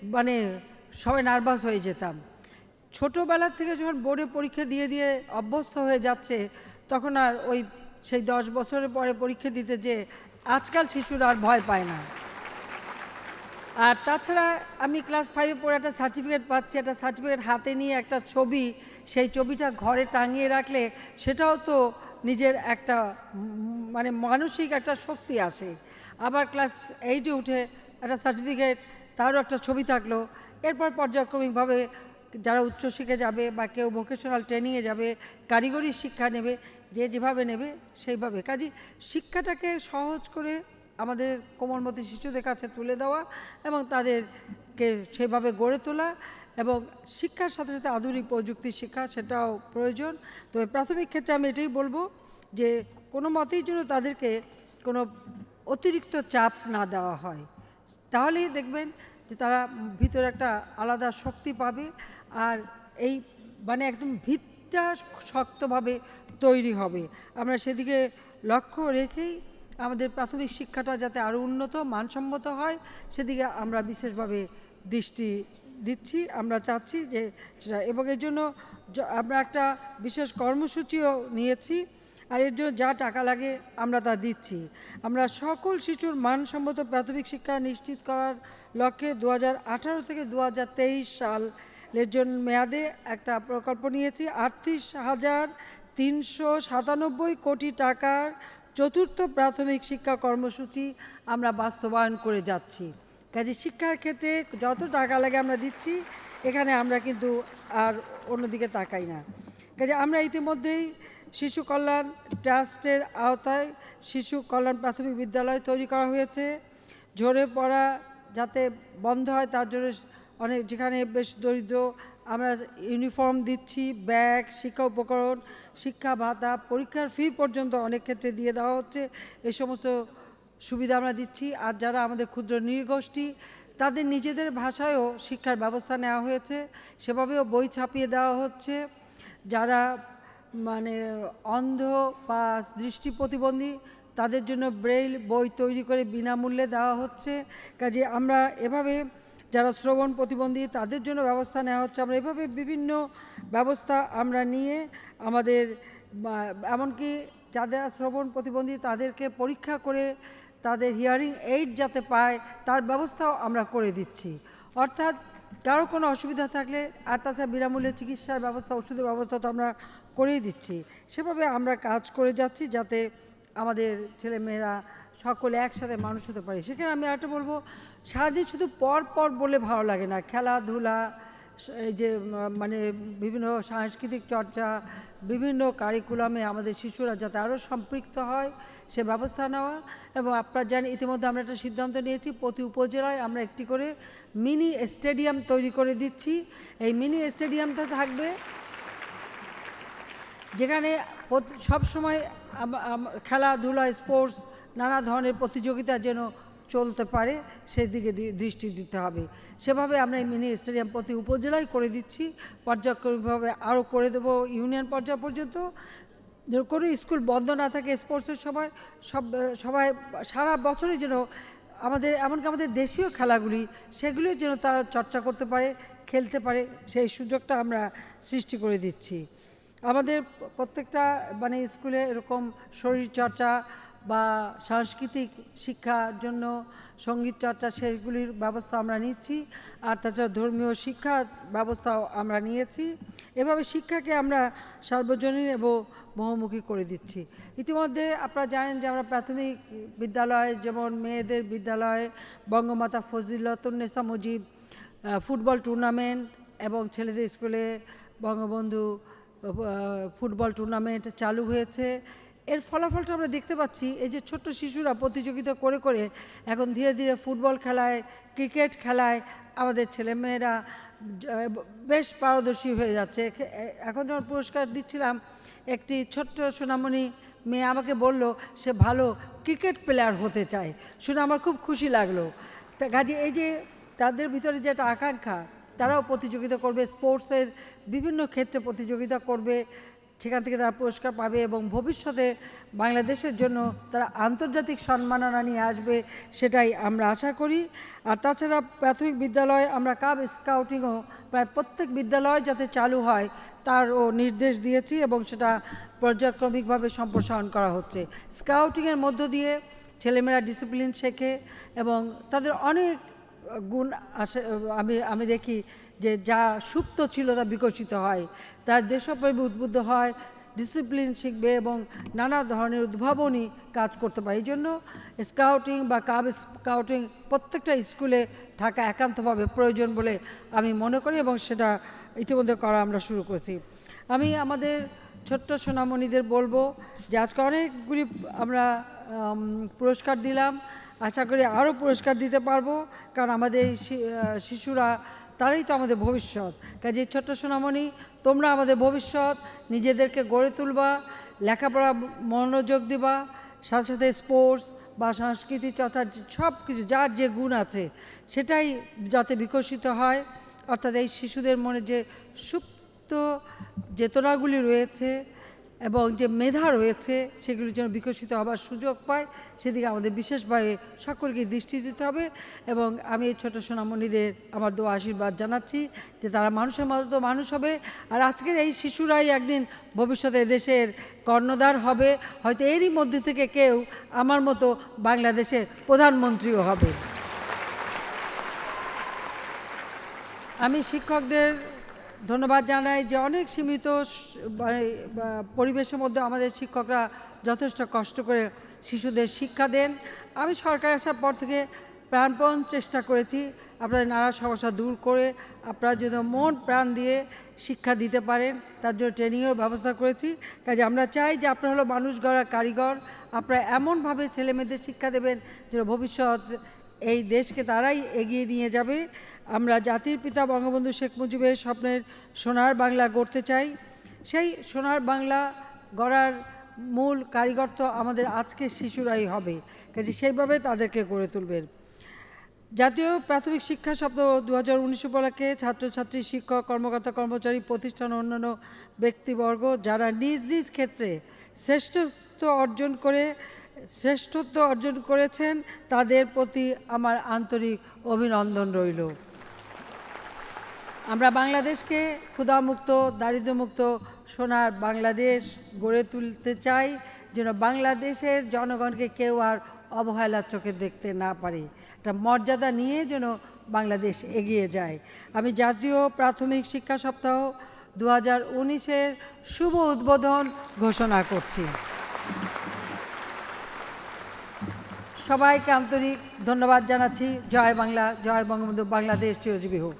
মানে সবাই নার্ভাস হয়ে যেতাম। ছোটোবেলা থেকে যখন বোর্ডে পরীক্ষা দিয়ে দিয়ে অভ্যস্ত হয়ে যাচ্ছে, তখন আর ওই সেই দশ বছরের পরে পরীক্ষা দিতে যে আজকাল শিশুরা আর ভয় পায় না। আর তাছাড়া আমি ক্লাস ফাইভে পড়ে একটা সার্টিফিকেট পাচ্ছি, একটা সার্টিফিকেট হাতে নিয়ে একটা ছবি, সেই ছবিটা ঘরে টাঙিয়ে রাখলে সেটাও তো নিজের একটা মানে মানসিক একটা শক্তি আসে। আবার ক্লাস এইটে উঠে একটা সার্টিফিকেট তারও একটা ছবি থাকল। এরপর পর্যায়ক্রমিকভাবে যারা উচ্চশিক্ষে যাবে বা কেউ ভোকেশনাল ট্রেনিংয়ে যাবে, কারিগরি শিক্ষা নেবে, যে যেভাবে নেবে সেইভাবে। কাজে শিক্ষাটাকে সহজ করে আমাদের কোমলমতি শিশুদের কাছে তুলে দেওয়া এবং তাদেরকে সেভাবে গড়ে তোলা এবং শিক্ষার সাথে সাথে আধুনিক প্রযুক্তির শিক্ষা সেটাও প্রয়োজন। তবে প্রাথমিক ক্ষেত্রে আমি এটাই বলব যে কোনো মতেই যেন তাদেরকে কোনো অতিরিক্ত চাপ না দেওয়া হয়। তাহলেই দেখবেন যে তারা ভিতরে একটা আলাদা শক্তি পাবে আর এই মানে একদম ভিতটা শক্তভাবে তৈরি হবে। আমরা সেদিকে লক্ষ্য রেখেই আমাদের প্রাথমিক শিক্ষাটা যাতে আরও উন্নত, মানসম্মত হয়, সেদিকে আমরা বিশেষভাবে দৃষ্টি দিচ্ছি। আমরা চাচ্ছি যে, এবং এর জন্য আমরা একটা বিশেষ কর্মসূচিও নিয়েছি। আর এর জন্য যা টাকা লাগে আমরা তা দিচ্ছি। আমরা সকল শিশুর মানসম্মত প্রাথমিক শিক্ষা নিশ্চিত করার লক্ষ্যে দু হাজার আঠারো থেকে দু হাজার তেইশ সালের জন্য মেয়াদে একটা প্রকল্প নিয়েছি। আটত্রিশ হাজার তিনশো সাতানব্বই কোটি টাকার চতুর্থ প্রাথমিক শিক্ষা কর্মসূচি আমরা বাস্তবায়ন করে যাচ্ছি। কাজে শিক্ষার ক্ষেত্রে যত টাকা লাগে আমরা দিচ্ছি, এখানে আমরা কিন্তু আর অন্যদিকে তাকাই না। কাজে আমরা ইতিমধ্যেই শিশু কল্যাণ ট্রাস্টের আওতায় শিশু কল্যাণ প্রাথমিক বিদ্যালয় তৈরি করা হয়েছে। ঝরে পড়া যাতে বন্ধ হয় তার জন্য অনেক যেখানে বেশ দরিদ্র আমরা ইউনিফর্ম দিচ্ছি, ব্যাগ, শিক্ষা উপকরণ, শিক্ষা ভাতা, পরীক্ষার ফি পর্যন্ত অনেক ক্ষেত্রে দিয়ে দেওয়া হচ্ছে। এই সমস্ত সুবিধা আমরা দিচ্ছি। আর যারা আমাদের ক্ষুদ্র নৃগোষ্ঠী, তাদের নিজেদের ভাষায়ও শিক্ষার ব্যবস্থা নেওয়া হয়েছে। সেভাবেও বই ছাপিয়ে দেওয়া হচ্ছে। যারা মানে অন্ধ বা দৃষ্টি প্রতিবন্ধী তাদের জন্য ব্রেইল বই তৈরি করে বিনামূল্যে দেওয়া হচ্ছে। কাজে আমরা এভাবে যারা শ্রবণ প্রতিবন্ধী তাদের জন্য ব্যবস্থা নেওয়া হচ্ছে। আমরা এভাবে বিভিন্ন ব্যবস্থা আমরা নিয়ে আমাদের এমনকি যাদের শ্রবণ প্রতিবন্ধী তাদেরকে পরীক্ষা করে তাদের হিয়ারিং এইড যাতে পায় তার ব্যবস্থাও আমরা করে দিচ্ছি। অর্থাৎ কারও কোনো অসুবিধা থাকলে আর তাছাড়া বিনামূল্যে চিকিৎসার ব্যবস্থা, ওষুধের ব্যবস্থা তো আমরা করেই দিচ্ছি। সেভাবে আমরা কাজ করে যাচ্ছি যাতে আমাদের ছেলেমেয়েরা সকলে একসাথে মানুষ হতে পারে। সেখানে আমি একটা বলব, সারাদিন শুধু পর পর বলে ভালো লাগে না। খেলাধুলা এই যে মানে বিভিন্ন সাংস্কৃতিক চর্চা, বিভিন্ন কারিকুলামে আমাদের শিশুরা যাতে আরও সম্পৃক্ত হয়, সে ব্যবস্থা নেওয়া এবং আপনারা জানেন ইতিমধ্যে আমরা একটা সিদ্ধান্ত নিয়েছি, প্রতি উপজেলায় আমরা একটি করে মিনি স্টেডিয়াম তৈরি করে দিচ্ছি। এই মিনি স্টেডিয়ামটা থাকবে যেখানে সবসময় খেলাধুলা, স্পোর্টস, নানা ধরনের প্রতিযোগিতা যেন চলতে পারে, সেদিকে দৃষ্টি দিতে হবে। সেভাবে আমরা এই মিনি স্টেডিয়াম প্রতি উপজেলায় করে দিচ্ছি। পর্যায়ক্রমিকভাবে আরও করে দেবো ইউনিয়ন পর্যায় পর্যন্ত। কোনো স্কুল বন্ধ না থাকে স্পোর্টসের সময়, সব, সবাই সারা বছরই যেন আমাদের, এমনকি আমাদের দেশীয় খেলাগুলি, সেগুলিও যেন তারা চর্চা করতে পারে, খেলতে পারে, সেই সুযোগটা আমরা সৃষ্টি করে দিচ্ছি। আমাদের প্রত্যেকটা মানে স্কুলে এরকম শরীরচর্চা বা সাংস্কৃতিক শিক্ষার জন্য সংগীত চর্চা সেগুলির ব্যবস্থা আমরা নিচ্ছি, আর তাছাড়া ধর্মীয় শিক্ষা ব্যবস্থাও আমরা নিয়েছি। এভাবে শিক্ষাকে আমরা সার্বজনীন এবং বহুমুখী করে দিচ্ছি। ইতিমধ্যে আপনারা জানেন যে আমরা প্রাথমিক বিদ্যালয় যেমন মেয়েদের বিদ্যালয়ে বঙ্গমাতা ফজিলতুন্নেসা মুজিব ফুটবল টুর্নামেন্ট এবং ছেলেদের স্কুলে বঙ্গবন্ধু ফুটবল টুর্নামেন্ট চালু হয়েছে। এর ফলাফলটা আমরা দেখতে পাচ্ছি, এই যে ছোট্ট শিশুরা প্রতিযোগিতা করে করে এখন ধীরে ধীরে ফুটবল খেলায়, ক্রিকেট খেলায় আমাদের ছেলেমেয়েরা বেশ পারদর্শী হয়ে যাচ্ছে। এখন যখন পুরস্কার দিচ্ছিলাম, একটি ছোট্ট সোনামণি মেয়ে আমাকে বলল, সে ভালো ক্রিকেট প্লেয়ার হতে চায়। শুনে আমার খুব খুশি লাগল। তা কাজে এই যে তাদের ভিতরে যে একটা আকাঙ্ক্ষা, তারাও প্রতিযোগিতা করবে, স্পোর্টসের বিভিন্ন ক্ষেত্রে প্রতিযোগিতা করবে সেখান থেকে তারা পুরস্কার পাবে এবং ভবিষ্যতে বাংলাদেশের জন্য তারা আন্তর্জাতিক সম্মাননা নিয়ে আসবে, সেটাই আমরা আশা করি। আর তাছাড়া প্রাথমিক বিদ্যালয়ে, আমরা কাব স্কাউটিংও প্রায় প্রত্যেক বিদ্যালয় যাতে চালু হয়, তারও নির্দেশ দিয়েছি এবং সেটা পর্যায়ক্রমিকভাবে সম্প্রসারণ করা হচ্ছে। স্কাউটিংয়ের মধ্য দিয়ে ছেলেমেয়েরা ডিসিপ্লিন শেখে এবং তাদের অনেক গুণ আসে, আমি আমি দেখি যে যা সুপ্ত ছিল তা বিকশিত হয়। তার দেশপ্রেমী উদ্বুদ্ধ হয় ডিসিপ্লিন শিখবে এবং নানা ধরনের উদ্ভাবনী কাজ করতে পারে। এই জন্য স্কাউটিং বা কাব স্কাউটিং প্রত্যেকটা স্কুলে থাকা একান্তভাবে প্রয়োজন বলে আমি মনে করি এবং সেটা ইতিমধ্যে করা আমরা শুরু করেছি। আমি আমাদের ছোট্ট সোনামণিদের বলব যে আজকে অনেকগুলি আমরা পুরস্কার দিলাম। আশা করি আরও পুরস্কার দিতে পারব। কারণ আমাদের শিশুরা তারাই তো আমাদের ভবিষ্যৎ। কাজে ছোট্ট সোনামণি, তোমরা আমাদের ভবিষ্যৎ, নিজেদেরকে গড়ে তুলবা, লেখাপড়া, মনোযোগ দিবা, সাথে সাথে স্পোর্টস বা সংস্কৃতি, চর্চা সব কিছু যার যে গুণ আছে, সেটাই যাতে বিকশিত হয়। অর্থাৎ এই শিশুদের মনে যে সুপ্ত চেতনাগুলি রয়েছে এবং যে মেধা রয়েছে, সেগুলির জন্য বিকশিত হবার সুযোগ পায়। সেদিকে আমাদের বিশেষভাবে সকলকে দৃষ্টি দিতে হবে এবং আমি এই ছোটো সোনামণিদের আমার দোয়া আশীর্বাদ জানাচ্ছি যে তারা মানুষের মতো মানুষ হবে। আর আজকের এই শিশুরাই একদিন ভবিষ্যতে দেশের কর্ণধার হবে। হয়তো এরই মধ্যে থেকে কেউ আমার মতো বাংলাদেশের প্রধানমন্ত্রীও হবে। আমি শিক্ষকদের ধন্যবাদ জানাই যে অনেক সীমিত বা, পরিবেশের মধ্যে আমাদের শিক্ষকরা যথেষ্ট কষ্ট করে শিশুদের শিক্ষা দেন। আমি সরকার আসার পর থেকে প্রাণপণ চেষ্টা করেছি আপনাদের নানা সমস্যা দূর করে আপনারা যদি মন প্রাণ দিয়ে শিক্ষা দিতে পারেন, তার জন্য ট্রেনিংয়ের ব্যবস্থা করেছি। কাজে আমরা চাই যে আপনারা হলো মানুষ গড়ার কারিগর, আপনারা এমনভাবে ছেলেমেয়েদের শিক্ষা দেবেন যেন ভবিষ্যৎ এই দেশকে তারাই এগিয়ে নিয়ে যাবে। আমরা জাতির পিতা বঙ্গবন্ধু শেখ মুজিবের স্বপ্নের সোনার বাংলা গড়তে চাই। সেই সোনার বাংলা গড়ার মূল কারিগর তো আমাদের আজকের শিশুরাই হবে। কাজে সেইভাবে তাদেরকে গড়ে তুলবেন। জাতীয় প্রাথমিক শিক্ষা সপ্তাহ দু হাজার উনিশ উপলক্ষে ছাত্রছাত্রী, শিক্ষক, কর্মকর্তা, কর্মচারী, প্রতিষ্ঠান, অন্যান্য ব্যক্তিবর্গ যারা নিজ নিজ ক্ষেত্রে শ্রেষ্ঠত্ব অর্জন করে শ্রেষ্ঠত্ব অর্জন করেছেন, তাদের প্রতি আমার আন্তরিক অভিনন্দন রইল। আমরা বাংলাদেশকে ক্ষুধামুক্ত, দারিদ্র্যমুক্ত, সোনার বাংলাদেশ গড়ে তুলতে চাই, যেন বাংলাদেশের জনগণকে কেউ আর অবহেলার চোখে দেখতে না পারে। একটা মর্যাদা নিয়ে যেন বাংলাদেশ এগিয়ে যায়। আমি জাতীয় প্রাথমিক শিক্ষা সপ্তাহ দু হাজার উনিশের শুভ উদ্বোধন ঘোষণা করছি। সবাইকে আন্তরিক ধন্যবাদ জানাচ্ছি। জয় বাংলা জয় বঙ্গবন্ধু বাংলাদেশ চিরজীবী হোক।